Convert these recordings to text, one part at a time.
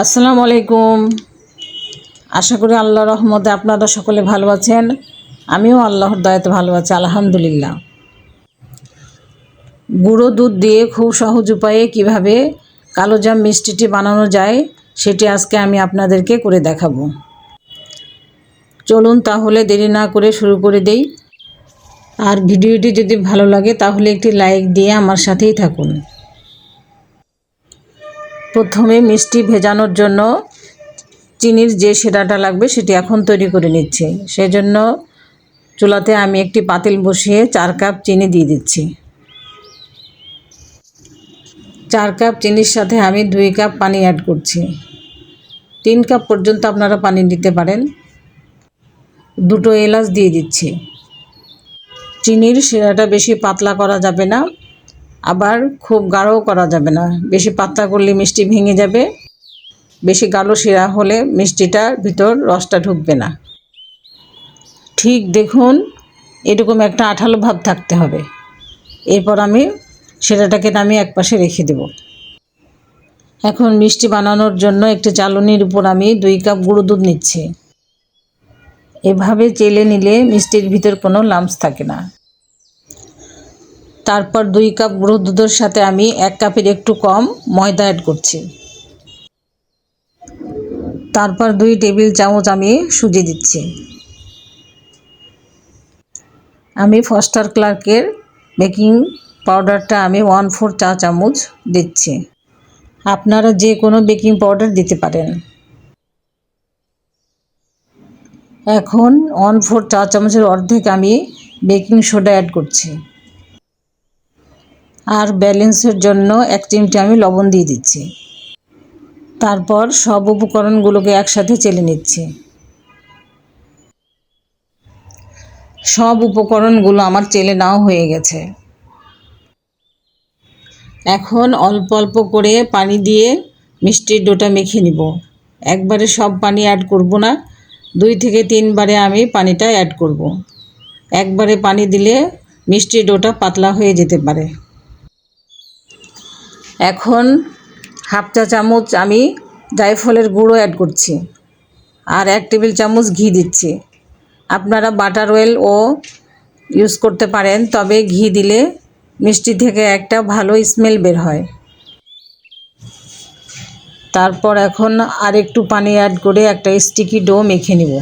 আসসালামু আলাইকুম। আশা করি আল্লাহ রহমতে আপনারা সকলে ভালো আছেন। আমিও আল্লাহর দয়াতে ভালো আছি, আলহামদুলিল্লাহ। গুঁড়ো দুধ দিয়ে খুব সহজ উপায়ে কীভাবে কালোজাম মিষ্টিটি বানানো যায়, সেটি আজকে আমি আপনাদেরকে করে দেখাবো। চলুন তাহলে দেরি না করে শুরু করে দেই। আর ভিডিওটি যদি ভালো লাগে, তাহলে একটি লাইক দিয়ে আমার সাথেই থাকুন। প্রথমে মিষ্টি ভেজানোর জন্য চিনির যে সেরাটা লাগবে সেটি এখন তৈরি করে নিচ্ছি। সেজন্য চুলাতে আমি একটি পাতিল বসিয়ে চার কাপ চিনি দিয়ে দিচ্ছি। চার কাপ চিনির সাথে আমি দুই কাপ পানি অ্যাড করছি। তিন কাপ পর্যন্ত আপনারা পানি দিতে পারেন। দুটো এলাচ দিয়ে দিচ্ছি। চিনির শিরাটা বেশি পাতলা করা যাবে না। আবার খুব গাঢ়ও করা যাবে না। বেশি পাতলা করলে মিষ্টি ভেঙে যাবে। বেশি গাঢ় শিরা হলে মিষ্টিটার ভিতর রসটা ঢুকবে না। ঠিক দেখুন, এরকম একটা আঠালো ভাব থাকতে হবে। এরপর আমি সেটাটাকে নামিয়ে এক পাশে রেখে দেব। এখন মিষ্টি বানানোর জন্য একটি চালনির উপর আমি দুই কাপ গুঁড়ো দুধ নিচ্ছি। এভাবে চেলে নিলে মিষ্টির ভিতর কোনো লাম্পস থাকে না। তারপর দুই কাপ গুঁড়ো দুধের সাথে আমি এক কাপের একটু কম ময়দা অ্যাড করছি। তারপর দুই টেবিল চামচ আমি সুজি দিচ্ছি। আমি ফস্টার ক্লার্কের বেকিং পাউডারটা আমি ওয়ান ফোর চা চামচ দিচ্ছি। আপনারা যে কোনো বেকিং পাউডার দিতে পারেন। এখন ওয়ান ফোর চা চামচের অর্ধেক আমি বেকিং সোডা অ্যাড করছি। আর ব্যালেন্সের জন্য এক চিমটি আমি লবণ দিয়ে দিচ্ছি। তারপর সব উপকরণগুলোকে একসাথে চেলে নিচ্ছি। সব উপকরণগুলো আমার চেলে নাও হয়ে গেছে। এখন অল্প অল্প করে পানি দিয়ে মিষ্টির ডোটা মেখে নিব। একবারে সব পানি অ্যাড করব না। দুই থেকে তিনবারে আমি পানিটা অ্যাড করব। একবারে পানি দিলে মিষ্টির ডোটা পাতলা হয়ে যেতে পারে। এখন হাফ চা চামচ আমি জায়ফলের গুঁড়ো অ্যাড করছি আর এক টেবিল চামচ ঘি দিচ্ছি। আপনারা বাটার অয়েল ও ইউজ করতে পারেন, তবে ঘি দিলে মিষ্টি থেকে একটা ভালো স্মেল বের হয়। তারপর এখন আর একটু পানি অ্যাড করে একটা স্টিকি ডো মেখে নিব।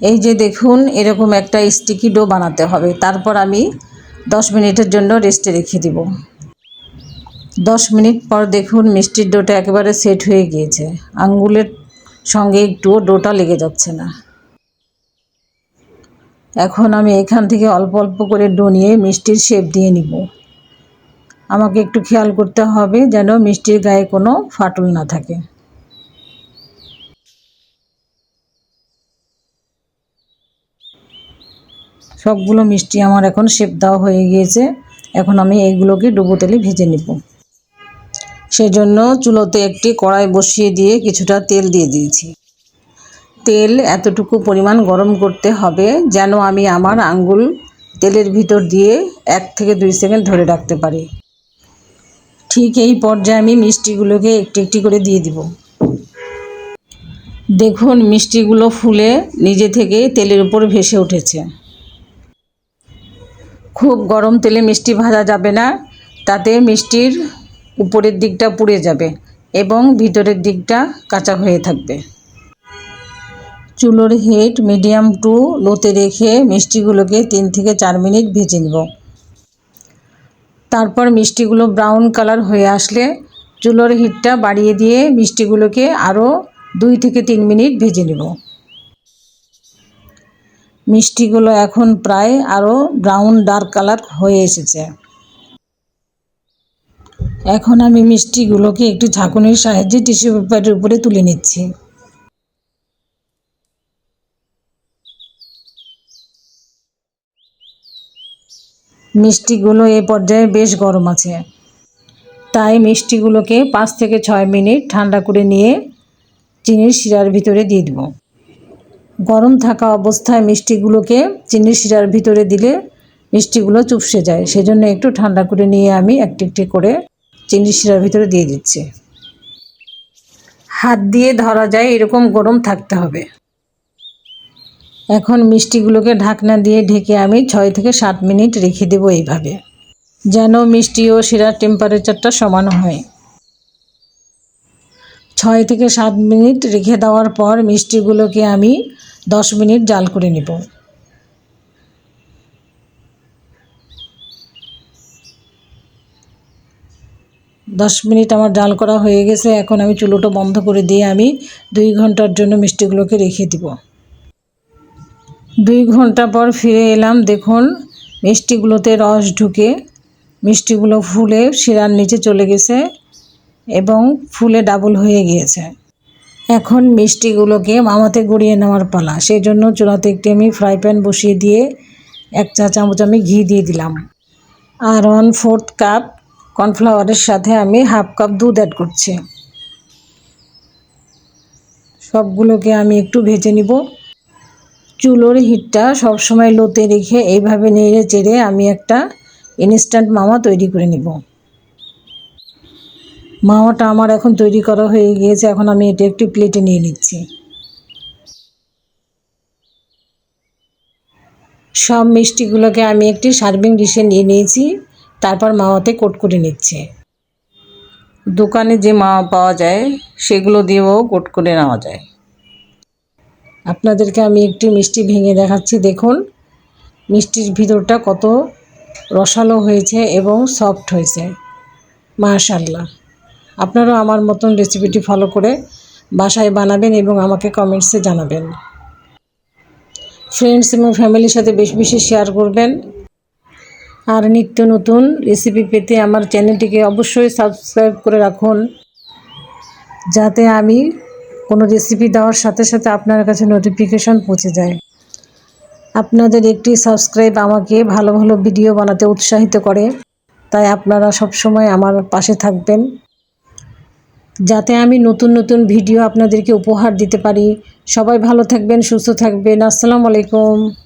এই যে দেখুন, এরকম একটা স্টিকি ডো বানাতে হবে। তারপর আমি দশ মিনিটের জন্য রেস্টে রেখে দিব। দশ মিনিট পর দেখুন, মিষ্টির ডোটা একেবারে সেট হয়ে গিয়েছে। আঙ্গুলের সঙ্গে একটুও ডোটা লেগে যাচ্ছে না। এখন আমি এখান থেকে অল্প অল্প করে ডো নিয়ে মিষ্টির শেপ দিয়ে নিব। আমাকে একটু খেয়াল করতে হবে যেন মিষ্টির গায়ে কোনো ফাটল না থাকে। সবগুলো মিষ্টি আমার এখন শেপ দেওয়া হয়ে গিয়েছে। এখন আমি এইগুলোকে ডুবো তেলে ভেজে নেব। সেজন্য চুলোতে একটি কড়াই বসিয়ে দিয়ে কিছুটা তেল দিয়ে দিয়েছি। তেল এতটুকু পরিমাণ গরম করতে হবে যেন আমি আমার আঙ্গুল তেলের ভিতর দিয়ে এক থেকে দুই সেকেন্ড ধরে রাখতে পারি। ঠিক এই পর্যায়ে আমি মিষ্টিগুলোকে একটি একটি করে দিয়ে দিব। দেখুন, মিষ্টিগুলো ফুলে নিজে থেকে তেলের উপর ভেসে উঠেছে। খুব গরম তেলে মিষ্টি ভাজা যাবে না, তাতে মিষ্টির উপরের দিকটা পুড়ে যাবে এবং ভিতরের দিকটা কাঁচা হয়ে থাকবে। চুলোর হিট মিডিয়াম টু লোতে রেখে মিষ্টিগুলোকে তিন থেকে চার মিনিট ভেজে নেব। তারপর মিষ্টিগুলো ব্রাউন কালার হয়ে আসলে চুলোর হিটটা বাড়িয়ে দিয়ে মিষ্টিগুলোকে আরও দুই থেকে তিন মিনিট ভেজে নেব। মিষ্টিগুলো এখন প্রায় আরও ব্রাউন ডার্ক কালার হয়ে এসেছে। এখন আমি মিষ্টিগুলোকে একটু ঝাঁকুনির সাহায্যে টিস্যু পেপারের উপরে তুলে নিচ্ছি। মিষ্টিগুলো এ পর্যায়ে বেশ গরম আছে। তাই মিষ্টিগুলোকে পাঁচ থেকে ছয় মিনিট ঠান্ডা করে নিয়ে চিনির শিরার ভিতরে দিয়ে দেবো। গরম থাকা অবস্থায় মিষ্টিগুলোকে চিনির শিরার ভিতরে দিলে মিষ্টিগুলো চুপসে যায়। সেজন্য একটু ঠান্ডা করে নিয়ে আমি একটি একটি করে চিনি শিরার ভিতরে দিয়ে দিচ্ছি। হাত দিয়ে ধরা যায়, এরকম গরম থাকতে হবে। এখন মিষ্টিগুলোকে ঢাকনা দিয়ে ঢেকে আমি ছয় থেকে সাত মিনিট রেখে দেবো এইভাবে, যেন মিষ্টি ও শিরার টেম্পারেচারটা সমান হয়। ছয় থেকে সাত মিনিট রেখে দেওয়ার পর মিষ্টিগুলোকে আমি দশ মিনিট জাল করে নেব। দশ মিনিট আমার ডাল করা হয়ে গেছে, এখন আমি চুলোটা বন্ধ করে দিয়ে আমি দুই ঘণ্টার জন্য মিষ্টিগুলোকে রেখে দিব। দুই ঘণ্টা পর ফিরে এলাম, দেখুন মিষ্টিগুলোতে রস ঢুকে, মিষ্টিগুলো ফুলে শিরার নিচে চলে গেছে। এবং ফুলে ডাবল হয়ে গিয়েছে। এখন মিষ্টিগুলোকে মামাতে গড়িয়ে নেওয়ার পালা। সেই জন্য চুলাতে একটি আমি ফ্রাই প্যান বসিয়ে দিয়ে এক চা চামচ আমি ঘি দিয়ে দিলাম। আর ওয়ান ফোর্থ কাপ কর্নফ্লাওয়ারের সাথে আমি হাফ কাপ দুধ অ্যাড করছি। সবগুলোকে আমি একটু ভেজে নিব। চুলোর হিটটা সবসময় লোতে রেখে এইভাবে নেড়ে চেড়ে আমি একটা ইনস্ট্যান্ট মামা তৈরি করে নিব। মাওয়াটা আমার এখন তৈরি করা হয়ে গিয়েছে, এখন আমি এটা একটি প্লেটে নিয়ে নিচ্ছি। সব মিষ্টিগুলোকে আমি একটি সার্ভিং ডিশে নিয়ে নিয়েছি, তারপর মাওয়াতে কোট করে নিচ্ছে। দোকানে যে মাওয়া পাওয়া যায়, সেগুলো দিয়েও কোট করে নেওয়া যায়। আপনাদেরকে আমি একটি মিষ্টি ভেঙে দেখাচ্ছি, দেখুন। মিষ্টির ভিতরটা কত রসালো হয়েছে এবং সফট হয়েছে। মাশাল্লাহ আপনারাও আমার মতন রেসিপিটি ফলো করে বাসায় বানাবেন এবং আমাকে কমেন্টসে জানাবেন। ফ্রেন্ডস এবং ফ্যামিলির সাথে বেশি বেশি শেয়ার করবেন। আর নিত্য নতুন রেসিপি পেতে আমার চ্যানেলটিকে অবশ্যই সাবস্ক্রাইব করে রাখুন। যাতে আমি কোনো রেসিপি দেওয়ার সাথে সাথে আপনার কাছে নোটিফিকেশন পৌঁছে যায়। আপনাদের একটি সাবস্ক্রাইব আমাকে ভালো ভালো ভিডিও বানাতে উৎসাহিত করে। তাই আপনারা সবসময় আমার পাশে থাকবেন। যাতে আমি নতুন নতুন ভিডিও আপনাদেরকে উপহার দিতে পারি। সবাই ভালো থাকবেন, সুস্থ থাকবেন। আসসালামু আলাইকুম।